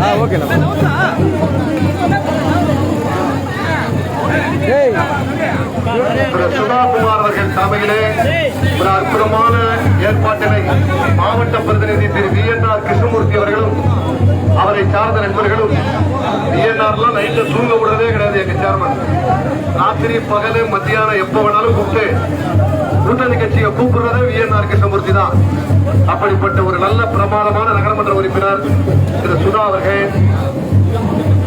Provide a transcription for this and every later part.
ஆ ஓகேண்ணா ஏய் திரு சுதாகுமார் அவர்கள் தலைமையிலே ஒரு அற்புதமான ஏற்பாட்டினை மாவட்ட பிரதிநிதி Thiru V N R Krishnamurthy அவர்களும் அவரை சார்ந்த நண்பர்களும் விஎன்ஆர்லாம் நைட்ல தூங்க விடுறதே கிடையாது எங்க சேர்மன் ராத்திரி பகலு மத்தியானம் எப்ப வேணாலும் கூப்பிட்டு கூட்டணி கட்சியை கூப்பிடுறதே விஎன்ஆர் கிருஷ்ணமூர்த்தி தான். அப்படிப்பட்ட ஒரு நல்ல பிரமாதமான நகரமன்ற உறுப்பினர் திரு சுதா அவர்கள்.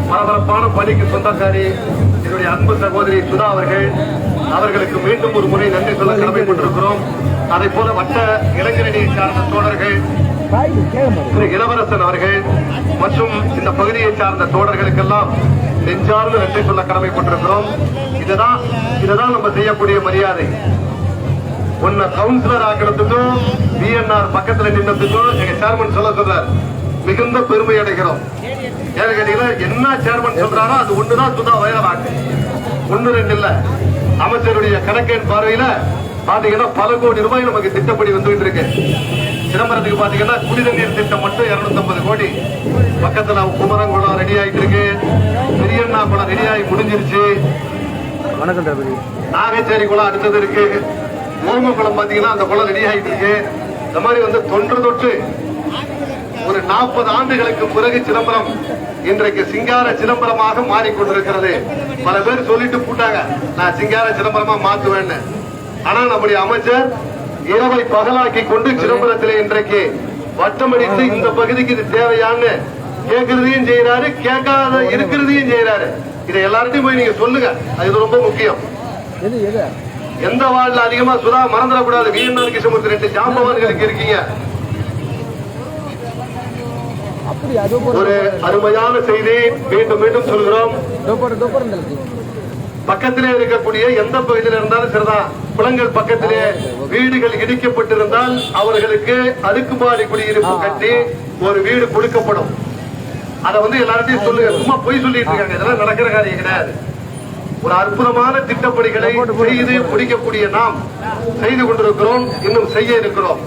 பரபரப்பான பணிக்கு சொந்தக்காரி என்னுடைய அன்பு சகோதரி சுதா அவர்கள். அவர்களுக்கு மீண்டும் ஒரு முறை நன்றி சொல்ல கடமைப்பட்டிருக்கிறோம். அதை போல வட்ட இளைஞரணியை சார்ந்த தோழர்கள் திரு இளவரசன் அவர்கள் மற்றும் இந்த பகுதியை சார்ந்த தோழர்களுக்கெல்லாம் நெஞ்சார்ந்து நன்றி சொல்ல கடமைப்பட்டிருக்கிறோம். இதுதான் இதுதான் நம்ம செய்யக்கூடிய மரியாதை. உன்னை கவுன்சிலர் ஆக்கிறதுக்கும் பிஎன்ஆர் பக்கத்துல நின்றதுக்கும் எங்க சேர்மன் சொல்ல சொல்றார். மிகுந்த பெருமை அடைகிறோம். ஏன்னு கேட்டீங்கன்னா என்ன சேர்மன் சொல்றாரோ அது ஒண்ணுதான் சுதா வயலாக்கு ஒண்ணு ரெண்டு இல்ல. அமைச்சருடைய கணக்கெண் பார்வையில பாத்தீங்கன்னா பல கோடி ரூபாய் நமக்கு திட்டப்படி வந்துகிட்டு இருக்கு. சிதம்பரத்துக்கு பாத்தீங்கன்னா குடிநீர் திட்டம் மட்டும் 250 கோடி. பக்கத்துல குமரங்குளம் ரெடி ஆயிட்டு இருக்கு. பெரியண்ணா குளம் ரெடி ஆகி முடிஞ்சிருச்சு. வணக்கம் நாகச்சேரி குளம் அடுத்தது இருக்கு. ஓம குளம் பார்த்தீங்கன்னா அந்த குளம் ரெடி ஆகிட்டு இருக்கு இந்த மாதிரி வந்து தொன்று தொட்டு ஒரு நாற்பது ஆண்டுகளுக்கு பிறகு சிதம்பரம் இன்றைக்கு சிங்கார சிதம்பரமாக மாறிக்கொண்டிருக்கிறது. பல பேர் சொல்லிட்டு போட்டாங்க நான் சிங்கார சிதம்பரமா மாத்துவேன்னு. ஆனா நம்முடைய அமைச்சர் இரவை பகலாக்கி கொண்டு சிதம்பரத்திலே இன்றைக்கு வட்டமடித்து இந்த பகுதிக்கு இது தேவையான்னு கேட்கறதையும் செய்யறாரு கேட்காத இருக்கிறதையும் செய்யறாரு இதை எல்லார்ட்டையும் போய் நீங்க சொல்லுங்க அது ரொம்ப முக்கியம். எது எது எந்த வாழ்ல அதிகமா சுதா மறந்துடக்கூடாது? வீரநாள் கிருஷ்ணமூர்த்தி ரெண்டு ஜாம்பவான்களுக்கு இருக்கீங்க ஒரு அருமையான செய்தி மீண்டும் மீண்டும் சொல்கிறோம். பக்கத்திலே இருக்கக்கூடிய எந்த பகுதியில் இருந்தாலும் சரிதான் குளங்கள் பக்கத்திலே வீடுகள் இடிக்கப்பட்டிருந்தால் அவர்களுக்கு அடுக்குமாடி குடியிருப்பு கட்டி ஒரு வீடு கொடுக்கப்படும். அத வந்து எல்லார்ட்டையும் சொல்லுங்க. சும்மா பொய் சொல்லிட்டு இருக்காங்க. இதெல்லாம் நடக்கிற காரியம் கிடையாது. ஒரு அற்புதமான திட்டப்பணிகளை செய்து முடிக்கக்கூடிய நாம் செய்து கொண்டிருக்கிறோம். இன்னும் செய்ய இருக்கிறோம்.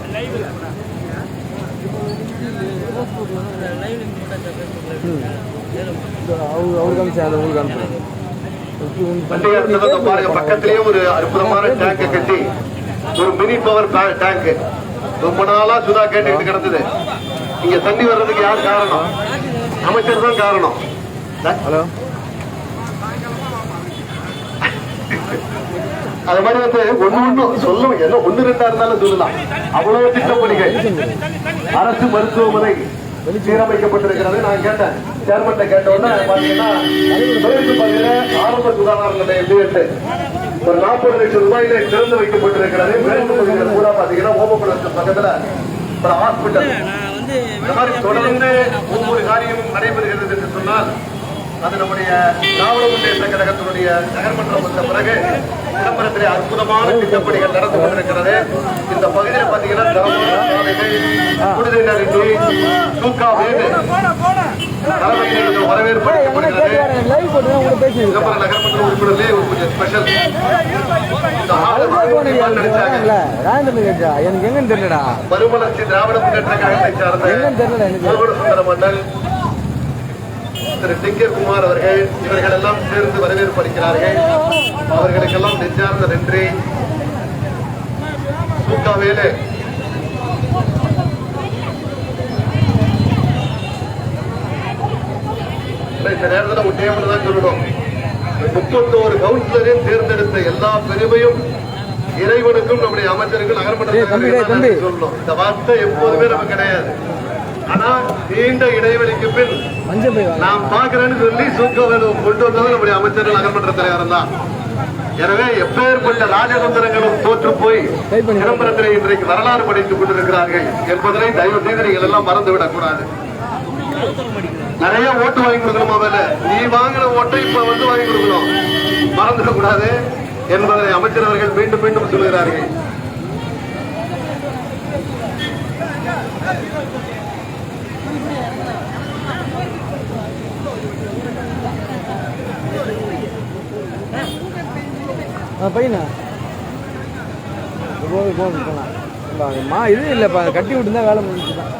பக்கத்திலேயே ஒரு அற்புதமான டேங்க கட்டி ஒரு மினி பவர் டேங்க் ரொம்ப நாளா சுதா கேட்டுக்கிட்டு கிடந்தது. இங்க தண்ணி வர்றதுக்கு யார் காரணம்? அமைச்சர் தான் காரணம். ஹலோ அது மாதிரி வந்து ஒண்ணு ஒண்ணு சொல்லுவோம் ஏதோ ஒண்ணு ரெண்டா இருந்தாலும் சொல்லலாம். அவ்வளவு திட்டப்பணிகள். அரசு மருத்துவமனை சீரமைக்கப்பட்டிருக்கிறது. நான் கேட்டேன். சேர்மன் கேட்ட உடனே பாத்தீங்கன்னா பாத்தீங்கன்னா ஆரம்ப சுகாதார நிலையம் வீட்டு ஒரு நாற்பது லட்சம் ரூபாயில திறந்து வைக்கப்பட்டிருக்கிறது. மேற்கு பகுதியில் பூரா பாத்தீங்கன்னா ஓமகுளத்து பக்கத்துல ஒரு ஹாஸ்பிட்டல் இந்த மாதிரி தொடர்ந்து ஒவ்வொரு காரியமும் நடைபெறுகிறது என்று சொன்னால் அது நம்முடைய திராவிட முன்னேற்ற கழகத்தினுடைய நகர்மன்றம் வந்த பிறகு விளம்பரத்திலே அற்புதமான திட்டப்பணிகள் நடந்து கொண்டிருக்கிறது. இந்த பகுதியில் குடிநீர் அருந்தி தூக்கா வீடு தலைமையில் வரவேற்பு விளம்பர நகர்மன்ற உறுப்பினர்களே கொஞ்சம் ஸ்பெஷல் எனக்கு எங்கன்னு தெரியலடா மறுமலர்ச்சி திராவிட முன்னேற்ற கழகத்தை சார்ந்த சுந்தர மண்டல் திரு டிங்கர் குமார் அவர்கள் இவர்கள் எல்லாம் சேர்ந்து வரவேற்பு அளிக்கிறார்கள் அவர்களுக்கெல்லாம் நெஞ்சார்ந்த நன்றி. சூக்கா வேலு இந்த நேரத்தில் ஒரு டேபிள் தான் சொல்லணும் முப்பத்தோரு கவுன்சிலரையும் தேர்ந்தெடுத்த எல்லா பெருமையும் இறைவனுக்கும் நம்முடைய அமைச்சருக்கும். நகர்மன்ற சொல்லணும் இந்த வார்த்தை எப்போதுமே நமக்கு கிடையாது. ஆனா நீண்ட இடைவெளிக்கு பின் மஞ்சள் பார்க்கிறேன்னு நான் பாக்குறேன்னு சொல்லி சூக்கவேலு கொண்டு வந்தது நம்முடைய அமைச்சர் நகர்மன்ற தலைவர் தான். எனவே எப்பேற்பட்ட ராஜதந்திரங்களும் தோற்று போய் Type சிதம்பரத்தில் இன்றைக்கு வரலாறு படைத்துக் கொண்டிருக்கிறார்கள் என்பதனை தயவு செய்து நீங்கள் எல்லாம் மறந்து விடக்கூடாது நிறைய ஓட்டு வாங்கி கொடுக்கணுமா வேலை நீ வாங்கின ஓட்டை இப்ப வந்து வாங்கி கொடுக்கணும். மறந்துடக்கூடாது என்பதை அமைச்சர் அவர்கள் மீண்டும் மீண்டும் சொல்கிறார்கள். பையனா? கோவில் கோவில் போகலாம் மா இது இல்லைப்பா கட்டி விட்டுருந்தா வேலை முடிஞ்சுதான்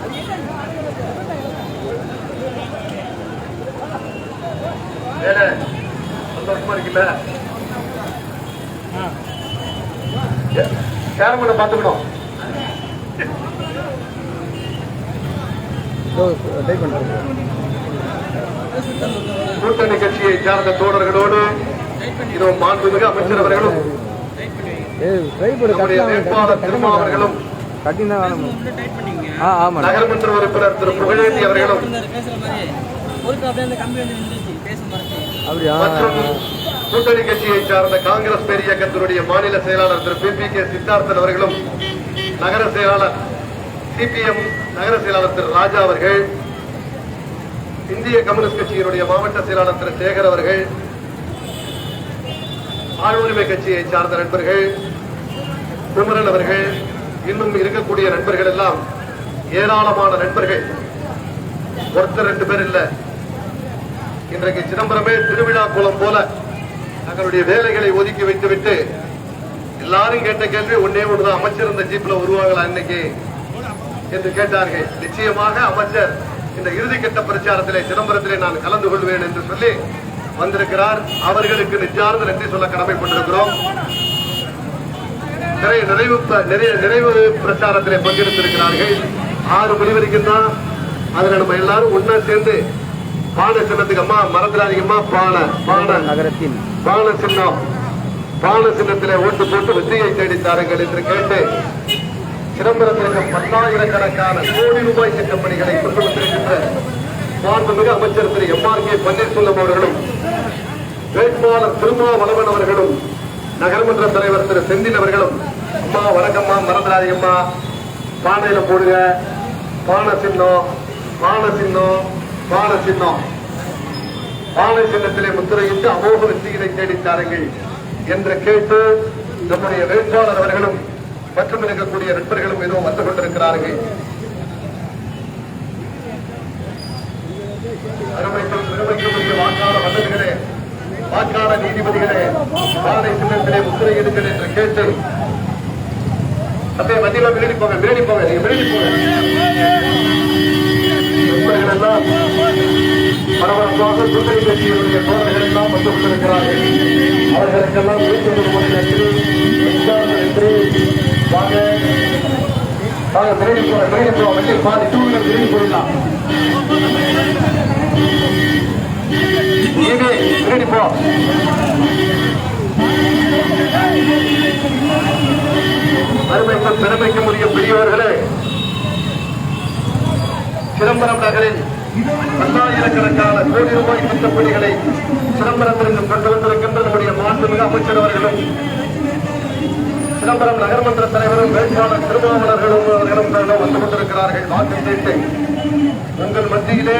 சந்தோஷமா இருக்குல்ல கேரமனை பார்த்துக்கணும். கூட்ட நிகழ்ச்சியை சார்ந்த தோழர்களோடு இதோ மாண்புமிகு அமைச்சர் அவர்களும் வேட்பாளர் திருமா நகர்மன்ற உறுப்பினர் திரு புகழேந்தி கூட்டணி கட்சியை சார்ந்த காங்கிரஸ் பேர் இயக்கத்தினுடைய மாநில செயலாளர் Thiru P P K Siddharthan அவர்களும் நகர செயலாளர் சிபிஎம் நகர செயலாளர் திரு ராஜா அவர்கள் இந்திய கம்யூனிஸ்ட் கட்சியினுடைய மாவட்ட செயலாளர் திரு சேகர் அவர்கள் ஆழ்வுரிமை கட்சியை சார்ந்த நண்பர்கள் குமரன் அவர்கள் இன்னும் இருக்கக்கூடிய நண்பர்கள் எல்லாம் ஏராளமான நண்பர்கள். ஒருத்தர் ரெண்டு பேர் இல்ல. இன்றைக்கு சிதம்பரமே திருவிழா குளம் போல தங்களுடைய வேலைகளை ஒதுக்கி வைத்துவிட்டு எல்லாரும் கேட்ட கேள்வி ஒன்னே ஒண்ணுதான். அமைச்சர் இந்த ஜீப்ல வருவாங்களா இன்னைக்கு என்று கேட்டார்கள். நிச்சயமாக அமைச்சர் இந்த இறுதிக்கட்ட பிரச்சாரத்திலே சிதம்பரத்திலே நான் கலந்து கொள்வேன் என்று சொல்லி வந்திருக்கிறார். அவர்களுக்கு நிஜார்ந்த நன்றி சொல்ல கடமைப்பட்டிருக்கிறோம். நிறைய நிறைவு நிறைவு பிரச்சாரத்திலே பங்கெடுத்திருக்கிறார்கள். ஆறு மணி வரைக்கும் தான் அதுல நம்ம எல்லாரும் ஒன்னா சேர்ந்து பானை சின்னத்துக்கு அம்மா மறந்துடாதீங்கம்மா பானை பானை நகரத்தின் பான சின்னம். பான சின்னத்திலே ஓட்டு போட்டு வெற்றியை தேடி தாருங்கள் என்று கேட்டு சிதம்பரத்திற்கு பல்லாயிரக்கணக்கான கோடி ரூபாய் திட்ட பணிகளை கொண்டு வந்திருக்கின்ற மாண்புமிகு அமைச்சர் Thiru M R K Panneerselvam அவர்களும் வேட்பாளர் திருமாவளவன் அவர்களும் நகர்மன்ற தலைவர் திரு செந்தில் அவர்களும் அம்மா வணக்கம்மா மறந்துடாதீங்கம்மா. பானையில போடுங்க. பானை சின்னம் பானை சின்னம் பானை சின்னம். பானை சின்னத்திலே முத்திரையிட்டு அமோக வெற்றியினை தேடித்தாருங்கள் என்று கேட்டு நம்முடைய வேட்பாளர் அவர்களும் மற்றும் இருக்கக்கூடிய நண்பர்களும் எதுவும் வந்து கொண்டிருக்கிறார்கள். அருமைக்கும் பெருமைக்குரிய வாக்காள வல்லல்களே வாக்காள நீதிபதிகளே பானை சின்னத்திலே முத்திரையிடுங்கள் என்று கேட்டு அப்படியே மத்தியில விரடி போங்க விரடி போங்க நீங்க விரடி போங்க. பரபரப்பாக கூட்டணி கட்சியினுடைய தோழர்கள் எல்லாம் வந்து கொண்டிருக்கிறார்கள். அவர்களுக்கெல்லாம் மீண்டும் வாங்க. வாங்க பாதி டூ வீலர் போயிடலாம் ஈவே முடிய போ. அருமைக்கும் பெருமைக்கும் உரிய பெரியவர்களே சிதம்பரம் நகரில் பல்லாயிரக்கணக்கான கோடி ரூபாய் திட்டப்பணிகளை சிதம்பரத்திற்கு கொண்டு வந்திருக்கின்ற நம்முடைய மாண்புமிகு அமைச்சர் அவர்களும். சிதம்பரம் நகர்மன்ற தலைவரும் வேட்பாளர் திருமாவளர்களும் அவர்களும் வந்து கொண்டிருக்கிறார்கள். வாக்கு கேட்டு உங்கள் மத்தியிலே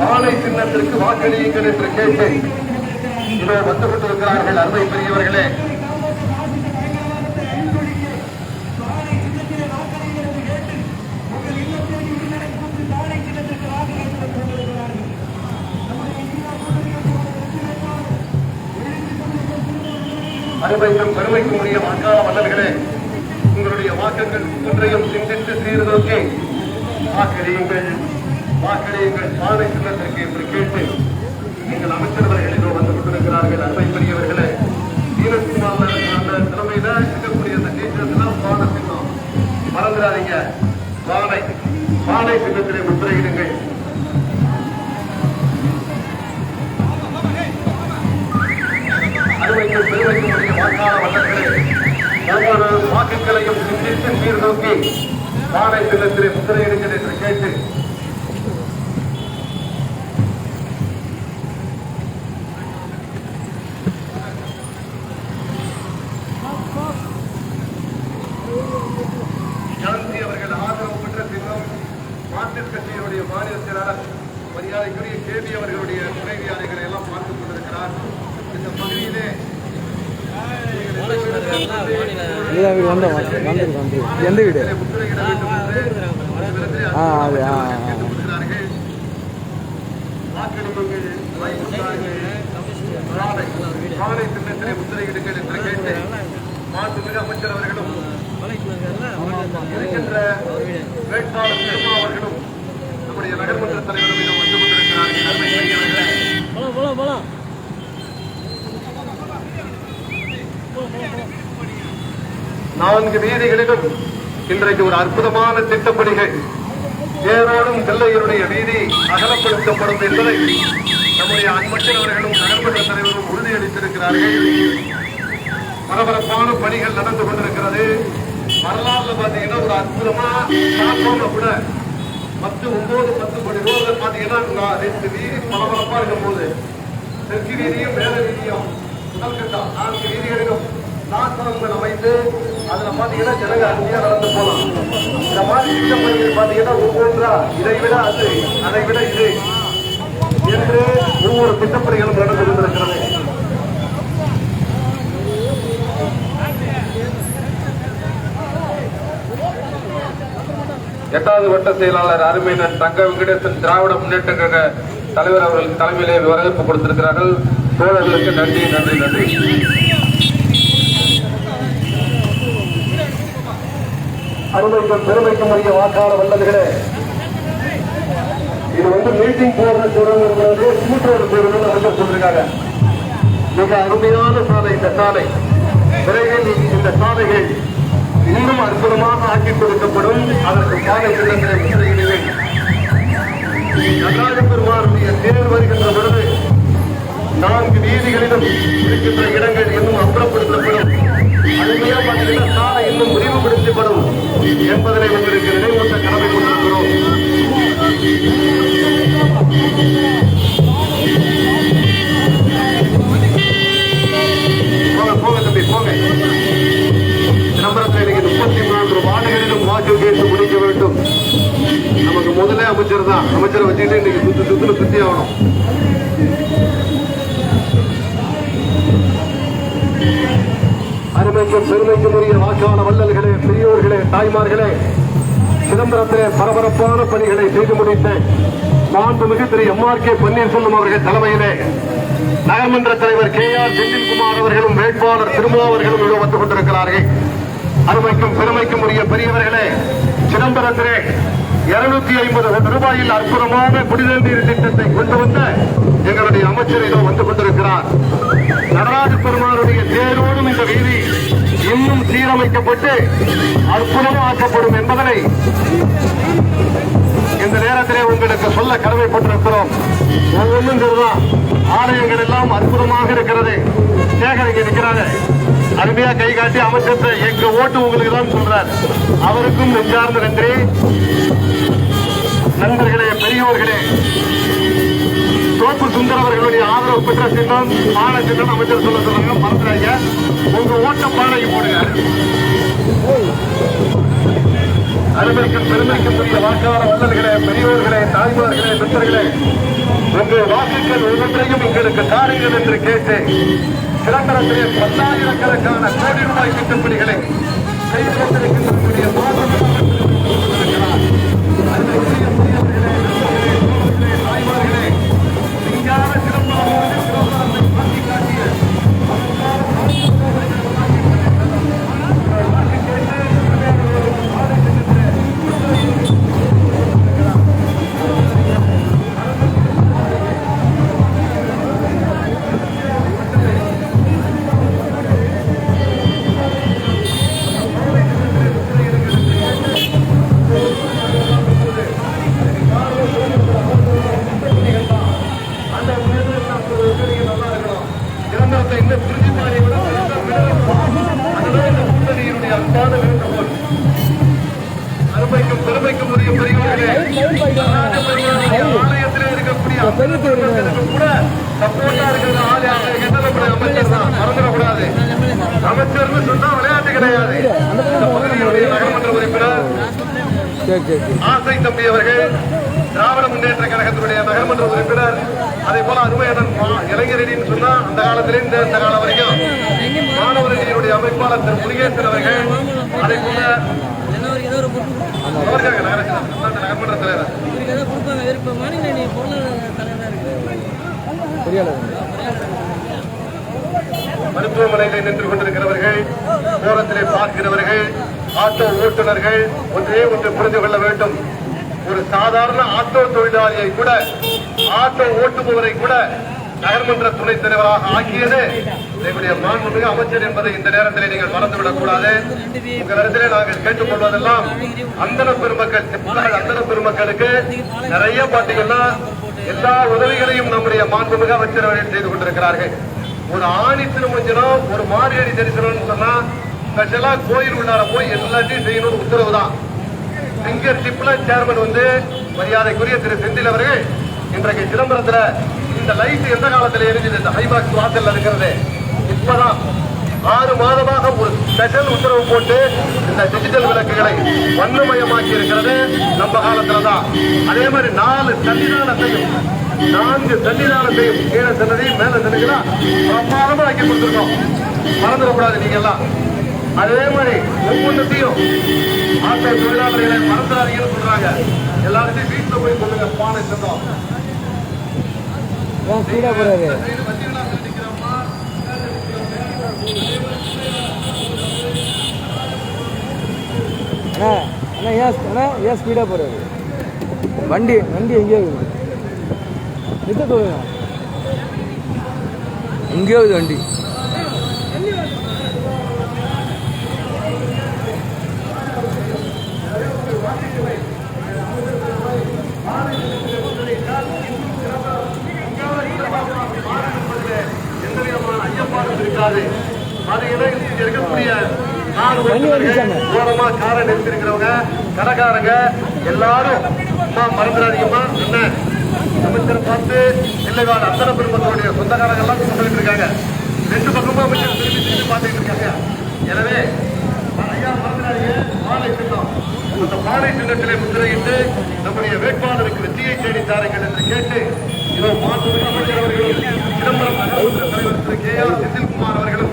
மாலை சின்னத்திற்கு வாக்களியுங்கள் என்று கேட்டு இதோ வந்து கொண்டிருக்கிறார்கள் அருமை பெரியவர்களே. அருமைக்கும் பெருமைக்கும் உரிய வாக்காள மன்னர்களே உங்களுடைய வாக்குகள் ஒன்றையும் சிந்தித்து சீர்தூக்கி வாக்களியுங்கள். வாக்களியுங்கள். பாதை சின்னத்திற்கு என்று கேட்டு நீங்கள் அமைச்சரவர்களிடம் வந்து கொண்டிருக்கிறார்கள். அன்பை பெரியவர்களே தீனகுமார் அந்த திறமையில இருக்கக்கூடிய அந்த டீச்சர்ஸ் பானை சின்னம். மறந்துடாதீங்க. பானை பானை சின்னத்திலே முத்திரையிடுங்கள். அருமைக்கும் பெருமைக்கும் வாக்காள வல்லர்களே ஒவ்வொரு வாக்குகளையும் சிந்தித்து சீர்தூக்கி பானை சின்னத்திலே முத்திரையிடுங்கள் என்று கேட்டு காந்தி அவர்கள் ஆதரவு பெற்ற சின்னம் மார்க்சிஸ்ட் கட்சியினுடைய மாநில செயலாளர் மரியாதைக்குரிய கேபி அவர்களுடைய துணைவியாரைகளை எல்லாம் பார்த்துக் கொண்டிருக்கிறார் இந்த பகுதியிலே இதுதான் வீடு வந்தோம் வந்துருக்கு வந்து எந்த வீடு முத்திரையிட வேண்டும் என்று இடத்திலே ஆ அது ஆ ஆ. கொடுக்கிறார்கள். வாக்களிப்புகள் வாய்ப்புத்தார்கள். பானை பானை சின்னத்திலே முத்திரையிடுங்கள் என்று கேட்டு மாண்புமிகு அமைச்சர் அவர்களும் இருக்கின்ற வேட்பாளர் திருமா அவர்களும் நம்முடைய நகர்மன்ற தலைவரும் இடம் வந்து கொண்டிருக்கிறார்கள் அருமை பெரியவர்களே. போலாம் போலாம் போலாம் நான்கு வீதிகளிலும் இன்றைக்கு ஒரு அற்புதமான திட்டப்பணிகள். ஏரோடும் பிள்ளைகளுடைய வீதி அகலப்படுத்தப்படும் என்பதை நம்முடைய அன்பற்றவர்களும் நகர்மன்ற தலைவரும் உறுதியளித்திருக்கிறார்கள். பரபரப்பான பணிகள் நடந்து கொண்டிருக்கிறது. வரலாறுல பாத்தீங்கன்னா ஒரு அற்புதமா கூட பத்து ஒன்பது பத்து கோடி ரூபாய் பாத்தீங்கன்னா ரெண்டு வீதி பரபரப்பா இருக்கும் போது தெற்கு வீதியும் மேல வீதியும் முதல் கட்டம். நான்கு வீதிகளிலும் பிளாட்ஃபார்ம்கள் அமைத்து அதுல பாத்தீங்கன்னா ஜனங்க அருமையாக நடந்து போலாம் இந்த மாதிரி திட்டப்பணிகள் பாத்தீங்கன்னா ஒவ்வொன்றா இதை விட அது அதை விட இது என்று ஒவ்வொரு திட்டப்பணிகளும் நடந்து கொண்டிருக்கிறது. எட்டாவது வட்ட செயலாளர் அருமையினர் தங்க வெங்கடேசன் திராவிட முன்னேற்ற கழக தலைவர் அவர்கள் தலைமையிலே வரவேற்பு கொடுத்திருக்கிறார்கள். தோழர்களுக்கு நன்றி நன்றி நன்றி. அருமைக்கும் பெருமைக்கும் உரிய வாக்காள வல்லதுகளே இது வந்து மீட்டிங் போறது சொல்றது கூட்டோடு போறது அவங்க சொல்லிருக்காங்க. மிக அருமையான சாலை இந்த சாலை. விரைவில் இந்த சாலைகள் இன்னும் அற்புதமாக ஆக்கி கொடுக்கப்படும். அதற்கு சாலை திட்டங்களை நடராஜ பெருமானுடைய தேர் வருகின்ற பொழுது நான்கு வீதிகளிலும் இருக்கின்ற இடங்கள் இன்னும் அப்புறப்படுத்தப்படும். அருமையா பார்த்தீங்கன்னா என்பதனை உங்களுக்கு நினைவூட்ட கடமை கொண்டிருக்கிறோம். போங்க தம்பி போங்க. சிதம்பரத்தில் இன்னைக்கு முப்பத்தி மூன்று வார்டுகளிலும் வாக்கு கேட்டு முடிக்க வேண்டும். நமக்கு முதலே அமைச்சர் தான். அமைச்சரை வச்சுக்கிட்டு இன்னைக்கு சுத்து சுத்துன்னு சுத்தி ஆகணும் அருமைக்கும் பெருமைக்கும் உரிய வாக்காள வள்ளல்களே பெரியோர்களே தாய்மார்களே சிதம்பரத்திலே பரபரப்பான பணிகளை செய்து முடித்த மாண்புமிகு Thiru M R K Panneerselvam அவர்கள் தலைமையிலே நகர்மன்ற தலைவர் கே ஆர் செந்தில்குமார் அவர்களும் வேட்பாளர் திருமாவர்களும் வந்து கொண்டிருக்கிறார்கள். அருமைக்கும் பெருமைக்கும் உரிய பெரியவர்களே சிதம்பரத்திலே இருநூத்தி ஐம்பது கோடி ரூபாயில் அற்புதமான குடிநீர் நீர் திட்டத்தை கொண்டு வந்த எங்களுடைய அமைச்சர் இதோ வந்து கொண்டிருக்கிறார். நடராஜ பெருமானுடைய தேரோடும் இந்த வீதி இன்னும் சீரமைக்கப்பட்டு அற்புதமாக்கப்படும் என்பதனை இந்த நேரத்திலே உங்களுக்கு சொல்ல கடமைப்பட்டிருக்கிறோம். ஒவ்வொன்றும் ஆலயங்கள் எல்லாம் அற்புதமாக இருக்கிறது. சேகர் இங்க நிற்கிறாரு அருமையா கை காட்டி அமைச்சர் எங்க ஓட்டு உங்களுக்கு தான் சொல்றார். அவருக்கும் நெஞ்சார்ந்த நன்றி. நண்பர்களே பெரியோர்களே தோப்பு சுந்தர் அவர்களுடைய ஆதரவு பெற்ற சின்னம் பானை சின்னம் அமைச்சர் சொல்ல சொல்லுங்க மறந்துடாங்க உங்க ஓட்ட பானைக்கு போடுங்க. அருமைக்கும் பெருமைக்கும் உரிய வாக்காள வல்லல்களே பெரியோர்களே தாய்மார்களே மித்தர்களே உங்கள் வாக்குகள் ஒவ்வொன்றையும் எங்களுக்கு தாருங்கள் என்று கேட்டு சிதம்பரத்திலே பத்தாயிரக்கணக்கான கோடி ரூபாய் திட்டப்பணிகளை கைப்பற்றிருக்கின்ற இருக்கக்கூடிய அம்பலத்திற்கு கூட சப்போர்ட்டா இருக்கிற ஆலய என்ன நம்முடைய அமைச்சர் தான் மறந்துடக்கூடாது அமைச்சர்னு சொன்னா விளையாட்டு கிடையாது இந்த உறுப்பினர் ஆசை தம்பி அவர்கள் திராவிட முன்னேற்ற கழகத்தினுடைய நகர்மன்ற உறுப்பினர் அதே போல அருமையனன் மா- இளைஞரணின்னு சொன்னா அந்த காலத்திலிருந்து இந்த காலம் வரைக்கும் மாணவரணியினுடைய அமைப்பாளர் திரு முருகேசன் அவர்கள் அதே போல ஒரு கொடுப்பாங்க பொருளாதார தலைவராக இருக்கு. மருத்துவமனையில் நின்று கொண்டிருக்கிறவர்கள் ஓரத்திலே பார்க்கிறவர்கள் ஆட்டோ ஓட்டுநர்கள் ஒன்றே ஒன்று புரிந்து கொள்ள வேண்டும். ஒரு சாதாரண ஆட்டோ தொழிலாளியை கூட ஆட்டோ ஓட்டுபவரை கூட நகர்மன்ற துணைத் தலைவராக ஆக்கியது. எங்களுடைய மாண்புமிகு அமைச்சர் என்பதை இந்த நேரத்தில் நீங்கள் மறந்துவிடக் கூடாது உங்களிடத்திலே நாங்கள் கேட்டுக்கொள்வதெல்லாம் அந்தன பெருமக்கள் செப்புகாடு அந்தன பெருமக்களுக்கு நிறைய பாத்தீங்கன்னா எல்லா உதவிகளையும் நம்முடைய மாண்புமிகு அமைச்சர் அவர்கள் செய்து கொண்டிருக்கிறார்கள். ஒரு ஆணி திருமஞ்சனம் ஒரு மாரியடி தரிசனம் சொன்னா ஸ்பெஷலா கோயில் உள்ளார போய் எல்லாத்தையும் செய்யணும்னு உத்தரவு தான். சிங்கர் டிப்ல சேர்மன் வந்து மரியாதைக்குரிய திரு செந்தில் அவர்கள் இன்றைக்கு சிதம்பரத்துல இந்த லைட் எந்த காலத்தில் எரிஞ்சது? இந்த ஹைபாக்ஸ் வாசல்ல இருக்கிறது. இப்பதான். ஆறு மாதமாக ஒரு ஸ்பெஷல் உத்தரவு போட்டு இந்த டிஜிட்டல் விளக்குகளை வண்ணமயமாக்கி இருக்கிறது நம்ம காலத்துல தான். அதே மாதிரி நாலு சன்னிதானத்தையும் நான்கு சன்னிதானத்தையும் கீழே சன்னதியும் மேல சன்னதிகளா பிரமாதமா ஆக்கி கொடுத்துருக்கோம். மறந்துடக்கூடாது நீங்க எல்லாம் அதே மாதிரி ஒவ்வொன்றத்தையும் ஆட்டோ தொழிலாளர்களை மறந்துடாதீங்கன்னு சொல்றாங்க. எல்லாருமே வீட்டுல போய் சொல்லுங்க பானை சொந்தம் ஏன் ஸ்பீடாக போகிறாரு அண்ணா அண்ணா ஏன் அண்ணா ஏன் ஸ்பீடாக போகிறாரு வண்டி வண்டி எங்கேயோ இருக்குது. நிறுத்த சொல்லுங்க எங்கேயோ வண்டி எந்த விதமான அது இடையில் இங்க இருக்கக்கூடிய நாலு ஓரமா காரை நிறுத்திருக்கிறவங்க கடைக்காரங்க எல்லாரும் அம்மா மறந்துடாதீங்கம்மா. அண்ணன் அமைச்சரை பார்த்து இல்லைவாள் அத்தனை பெருமக்களுடைய சொந்தக்காரங்க எல்லாம் சொல்லிட்டு இருக்காங்க. ரெண்டு பக்கமும் அமைச்சர் திரும்பி திரும்பி பார்த்துட்டு இருக்காங்க. எனவே ஐயா மறந்துடாதீங்க. பானை சின்னம் அந்த பானை சின்னத்திலே முத்திரையிட்டு நம்முடைய வேட்பாளருக்கு வெற்றியை தேடி தாருங்கள் என்று கேட்டு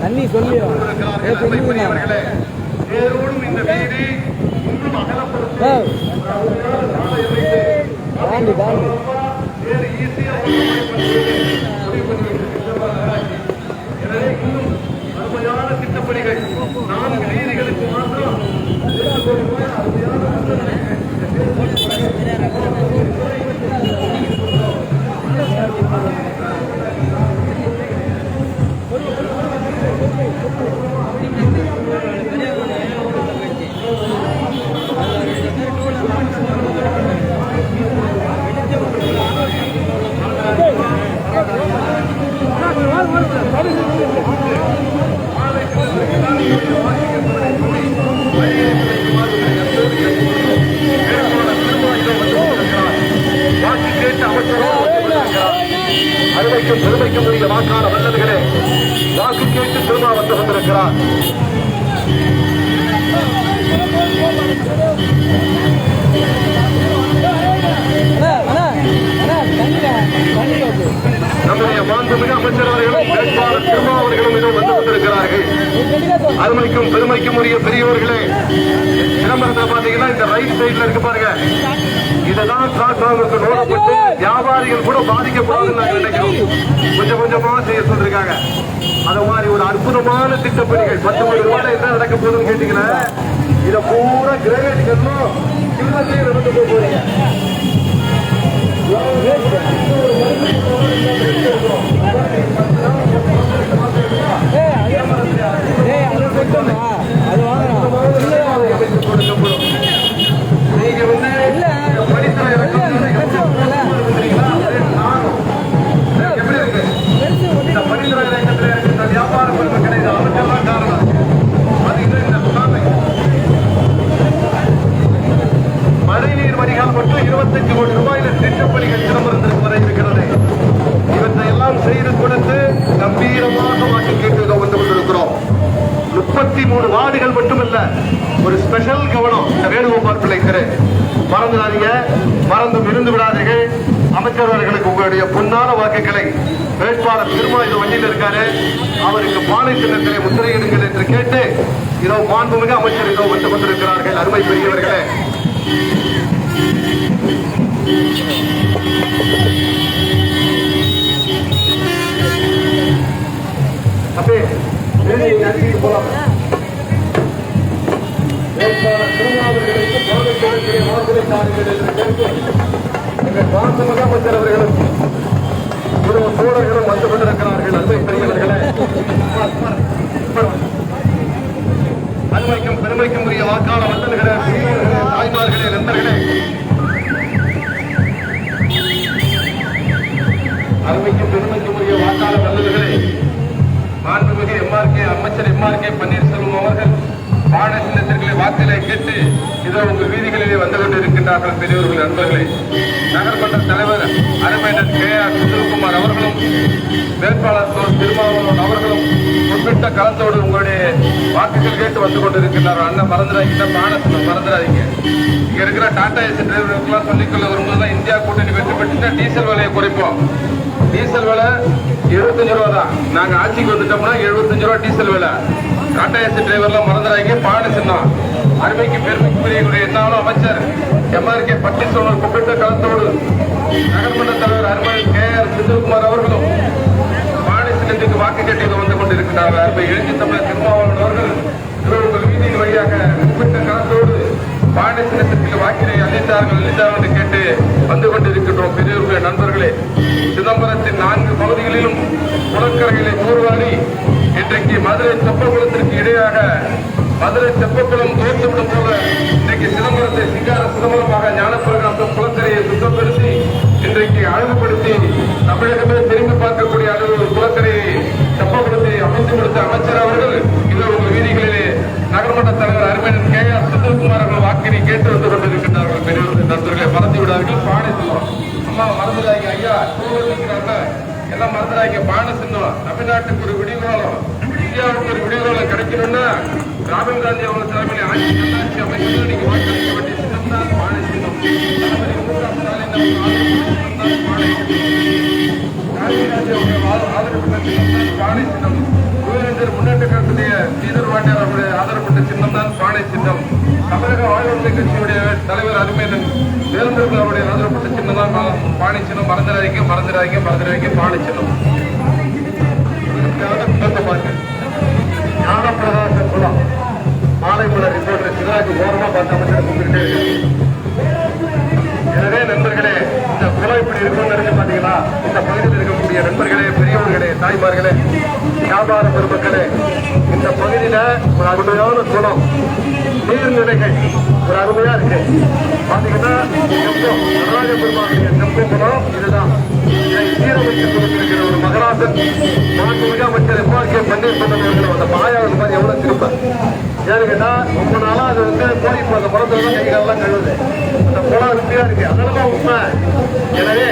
தண்ணி சொல்லி கொண்டிருக்கிறார்கள். ஏ சொல்லுங்க அன்புக்குரியவர்களே, வேரோடும் இந்த வீதி இன்னும் அகலப்படுத்த ஏ தாண்டி தாண்டி. திட்டப்பணிகள். நான்கு வீதிகளுக்கு மாத்திரம். அருமைக்கும் பெருமைக்கும் உரிய பெரியவர்களே சிதம்பரத்தில் பாத்தீங்கன்னா இந்த ரைட் சைட்ல இருக்கு பாருங்க. இதெல்லாம் பிளாட்ஃபார்முக்கு நோடப்பட்டு வியாபாரிகள் கூட பாதிக்கப்படாதுன்னு நாங்க நினைக்கிறோம். கொஞ்சம் கொஞ்சமா செய்ய சொல்லிருக்காங்க. அது மாதிரி ஒரு அற்புதமான திட்டப்பணிகள். பத்து மணி ரூபாய் என்ன நடக்க போகுதுன்னு கேட்டீங்கன்னா இதை பூரா கிரேவேட் கட்டணும் நடந்து போக போறீங்க. அவருக்கு பானை சின்னத்திலே முத்திரையிடுங்கள் என்று கேட்டு இதோ மாண்புமிகு அமைச்சர் இதோ வந்து கொண்டிருக்கிறார்கள். அருமை பெரியவர்களே. அப்பே வேலையை நடத்திட்டு போலாம். திருமாவர்களுக்கு என்று கேட்டு எங்கள் மாண்புமிகு அமைச்சர் அவர்களும் இரு தோழர்களும் வந்து கொண்டிருக்கிறார்கள் அன்பை பெரியவர்களே. அன்மைக்கும் பெருமைக்கும் உரிய வாக்காள வந்தல்களே தாய்மார்களே நண்பர்களே. அருமைக்கும் பெருமைக்கும் உரிய வாக்காள வந்தல்களே மாண்புமிகு எம்ஆர்கே அமைச்சர் எம்ஆர்கே பன்னீர்செல்வம் அவர்கள். பாட சின்னத்திற்களை வாக்கிலே கேட்டு இதோ உங்கள் வீதிகளிலே வந்து கொண்டிருக்கின்றார்கள் பெரியவர்கள் நண்பர்களே. நகர்மன்ற தலைவர் அருமையர் கே ஆர் சுந்தரகுமார் அவர்களும் வேட்பாளர் தோ. திருமாவளவன் அவர்களும் குறிப்பிட்ட களத்தோடு உங்களுடைய வாக்குகள் கேட்டு வந்து கொண்டிருக்கின்றார்கள். அண்ணன் மறந்துடாதீங்க பாட சின்னம் மறந்துடாதீங்க. இங்க இருக்கிற டாடா ஏசி டிரைவர்களுக்கெல்லாம் சொல்லிக்கொள்ள வரும்போது இந்தியா கூட்டணி வெற்றி பெற்றுட்டா டீசல் விலையை குறைப்போம். டீசல் விலை எழுபத்தஞ்சு ரூபா தான் நாங்கள் ஆட்சிக்கு வந்துட்டோம்னா எழுபத்தஞ்சு ரூபா டீசல் விலை. டாடா ஏசி டிரைவர்லாம் மறந்துடாங்க பாடு சின்னம். அருமைக்கு பெருமைக்குரிய என்னாலும் அமைச்சர் எம்ஆர்கே பட்டீஸ்வரர் குறிப்பிட்ட கலந்தோடு நகர்மன்ற தலைவர் அருமை கே ஆர் செந்தில்குமார் அவர்களும் பாட சின்னத்துக்கு வாக்கு கட்டியது வந்து கொண்டிருக்கிறார்கள். அருமை எழுச்சி தமிழர் திருமாவளவன் அவர்கள் திருவள்ளுவர் வீதியின் வழியாக குறிப்பிட்ட கலந்தோடு பாட சின்னத்திற்கு வாக்கினை அளித்தார்கள் அளித்தார்கள் என்று கேட்டு வந்து கொண்டிருக்கின்றோம். பெரியவர்களுடைய நண்பர்களே சிதம்பரத்தின் நான்கு பகுதிகளிலும் குளக்கரைகளை தூர்வாரி இன்றைக்கு மதுரை தெப்பக்குளத்திற்கு இடையாக மதுரை தெப்பக்குளம் தோற்றுவிடும் போல இன்றைக்கு சிதம்பரத்தை சிங்கார சிதம்பரமாக ஞானப்பிரகாசம் குளக்கரையை சுத்தப்படுத்தி இன்றைக்கு அழகுபடுத்தி தமிழகமே திரும்பி பார்க்கக்கூடிய அளவு ஒரு குளக்கரையை தெப்பக்குளத்தை அமைத்து கொடுத்த அமைச்சர் அவர்கள் இது உங்களுக்கு எல்லாம் மறந்துடாங்க சின்னம் தமிழ்நாட்டுக்கு ஒரு விடிவுகாலம் இந்தியாவுக்கு ஒரு விடிவுகாலம் கிடைக்கணும்னா ராகுல் காந்தி அவங்க தலைமையில் ஆட்சி நல்லாட்சி அமைச்சர் நீங்க வாக்களிக்க வேண்டிய சின்னம் தான் சின்னம் பானை சின்னம் முன்னேற்ற கழகத்துடைய சீதர் வாண்டியார் அவருடைய ஆதரப்பட்ட சின்னம் தான் பானை சின்னம் தமிழக வாழ்வுரிமை கட்சியுடைய தலைவர் அருமையன் வேலுமுருகன் அவருடைய ஆதரப்பட்ட சின்னம் தான் பா- சின்னம் மறந்துடாதீங்க மறந்துடாதீங்க மறந்துடாதீங்க பாணி சின்னம். ஞானப்பிரகாச குலம் மாலை மலர் ரிப்போர்ட்டர் சிவராஜ் ஓரமா பார்த்து அமைச்சர் கூப்பிட்டு எனவே நண்பர்களே இந்த குலம் இப்படி இருக்கும்னு நினைச்சு பாத்தீங்களா இந்த பகுதியில் இருக்கக்கூடிய நண்பர்களே பெரியவர்களே தாய்மார்களே வியாபார பெருமக்களே இந்த பகுதியில ஒரு அருமையான குளம் நீர்நிலைகள் ஒரு அருமையா இருக்கு. பாத்தீங்கன்னா செம்பம் நடராஜ பெருமாளுடைய செம்பம் குளம் இதுதான். சீரமைத்து கொடுத்திருக்கிற ஒரு மகராசன் மாண்புமிகு அமைச்சர் எம்ஆர்கே பன்னீர்செல்வம் அவர்கள் அந்த மாயாவது மாதிரி எவ்வளவு திரும்ப? ஏன்னு கேட்டா ரொம்ப நாளா அது வந்து போய் இப்ப அந்த குளத்துல தான் கைகாலெல்லாம் கழுவுது. அந்த குளம் அருமையா இருக்கு. அதனாலதான் உண்மை. எனவே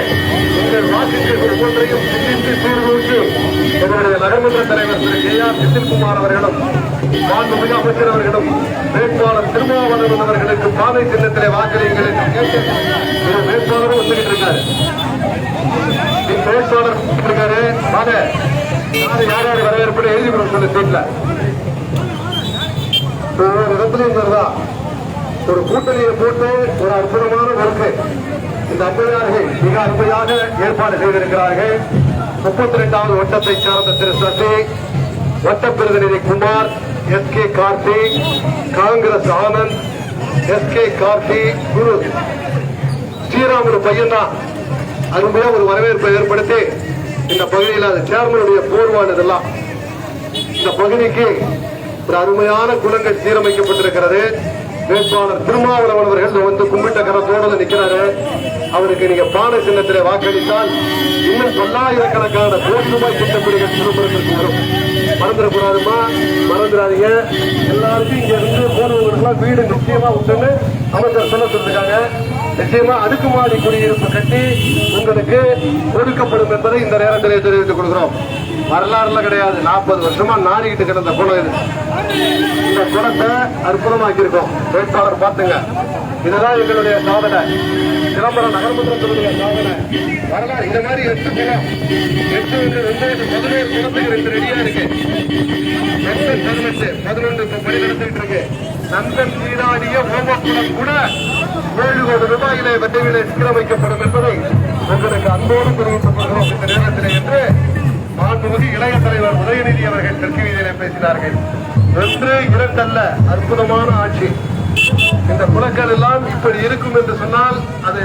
உங்கள் வாக்குகள் ஒவ்வொன்றையும் சிந்தித்து சீர்தூக்கி எங்களுடைய நகர்மன்ற தலைவர் திரு. கே. ஆர். செந்தில்குமார் அவர்களும் மாண்புமிகு அமைச்சர் அவர்களும் வேட்பாளர் திருமாவளவன் அவர்களுக்கு பாதை சின்னத்திலே வாக்களியுங்கள் என்று கேட்டு ஒரு வேட்பாளரும் வந்துகிட்டு இருக்காரு. இந்த வேட்பாளர் இருக்காரு வாங்க. யாரு யார் யார் வரவேற்பு எழுதி கொடுக்க சொல்லு சீட்ல. ஒவ்வொரு இடத்துலையும் இருந்தா ஒரு கூட்டணியை போட்டு ஒரு அற்புதமான ஒர்க்கு இந்த அம்மையார்கள் மிக அருமையாக ஏற்பாடு செய்திருக்கிறார்கள். முப்பத்தி ரெண்டாவது வட்டத்தை சார்ந்த திரு சசி வட்ட பிரதிநிதி Kumar S K Karthi Congress Anand S K Karthi Guru. Sriram ஒரு பையன் தான் அன்புல ஒரு வரவேற்பை ஏற்படுத்தி இந்த பகுதியில் அது சேர்மனுடைய போர்வானதெல்லாம். இந்த பகுதிக்கு ஒரு அருமையான குளங்கள் சீரமைக்கப்பட்டிருக்கிறது. வேட்பாளர் திருமாவளவன் அவர்கள் வந்து கும்பிட்ட கரத்தோடு நிற்கிறாரு அவருக்கு நீங்க பானை சின்னத்திலே வாக்களித்தால் இன்னும் பல்லாயிரக்கணக்கான கோடி ரூபாய் திட்டப்பணிகள் திருமணத்திற்கு வரும். மறந்துடக்கூடாதுமா? மறந்துடாதீங்க. எல்லாருக்கும் இங்க இருந்து போனவங்களுக்குலாம் வீடு நிச்சயமா உண்டுன்னு அமைச்சர் சொல்ல சொல்லிருக்காங்க. நிச்சயமா அடுக்குமாடி குடியிருப்பு கட்டி உங்களுக்கு ஒதுக்கப்படும் என்பதை இந்த நேரத்தில் தெரிவித்துக் கொள்கிறோம். வரலாறுல கிடையாது. நாற்பது வருஷமா நாடிக்கிட்டு கிடந்த குளம் இது. இந்த குணத்தை அற்புதமாக்கியிருக்கோம். வேட்பாளர் பார்த்துங்க. இதுதான் எங்களுடைய சாதனை. சிதம்பரம் நகர்மன்றத்தினுடைய சாதனை. வரலாறு இந்த மாதிரி எட்டு குணம் எட்டு ஒன்று ஒன்பது பதினேழு குளத்துக்கு ரெண்டு ரெடியா இருக்கு. எட்டு பதினெட்டு பதினொன்று இப்ப பணி நடத்திட்டு இருக்கு. நந்தன் நீராடிய ஓமக்குளம் கூட ஏழு கோடி ரூபாயிலே வெற்றிகளை சீரமைக்கப்படும் என்பதை உங்களுக்கு அன்போடு தெரிவித்துக் கொள்கிறோம் இந்த நேரத்தில் என்று மாண்புமிகு இளைய தலைவர் உதயநிதி அவர்கள் தெற்கு வீதியிலே பேசினார்கள். ஒன்று இரண்டல்ல அற்புதமான ஆட்சி. இந்த குலங்கள் எல்லாம் இப்படி இருக்கும் என்று சொன்னால் அது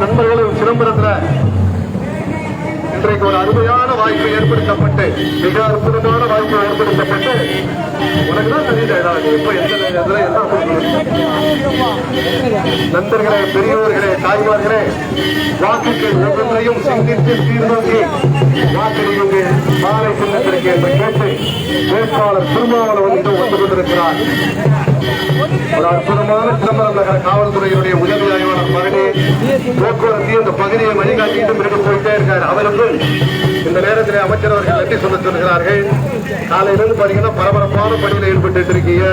நண்பர்களும் சிதம்பரத்துல இன்றைக்கு ஒரு அருமையான வாய்ப்பு ஏற்படுத்தப்பட்டு மிக அற்புதமான வாய்ப்பு ஏற்படுத்தப்பட்டு உனக்கு தான் தெரியல ஏதாவது எப்ப எந்த நண்பர்களே பெரியவர்களே தாய்மார்களே வாக்குகள் ஒவ்வொன்றையும் சிந்தித்து தீர்நோக்கி வாக்களியுங்கள். சின்னத்திற்கு என்று கேட்டு வேட்பாளர் திருமாவளவன் வந்து வந்து கொண்டிருக்கிறார் ஒரு அற்புதமான சிதம்பரம் நகர காவல்துறையினுடைய உதவி ஆய்வாளர் பழனி போக்குவரத்து இந்த பகுதியை வழிகாட்டிட்டு பிறகு போயிட்டே இருக்கார். அவருக்கு இந்த நேரத்தில் அமைச்சர் அவர்கள் நன்றி சொல்ல சொல்கிறார்கள். காலையிலிருந்து பாத்தீங்கன்னா பரபரப்பான பணியில் ஈடுபட்டு இருக்கீங்க.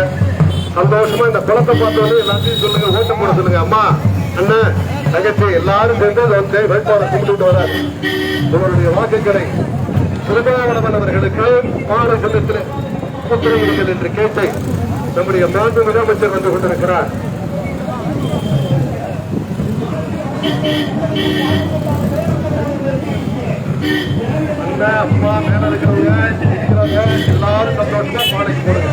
சந்தோஷமா இந்த குளத்தை பார்த்து வந்து எல்லாத்தையும் சொல்லுங்க ஓட்டு போட சொல்லுங்க. அம்மா அண்ணன் தங்கச்சி எல்லாரும் சேர்ந்து அதை வேட்பாளர் கும்பிட்டு வராரு. உங்களுடைய வாக்குகளை திருமாவளவன் அவர்களுக்கு பாட சொல்லத்தில் உத்தரவிடுங்கள் என்று கேட்டு நம்முடைய மாண்பு முதலமைச்சர் வந்து கொண்டிருக்கிறார். அண்ணா அப்பா மேல இருக்கிறவங்க இருக்கிறவங்க எல்லாரும் சந்தோஷமா பாடைக்கு போடுங்க.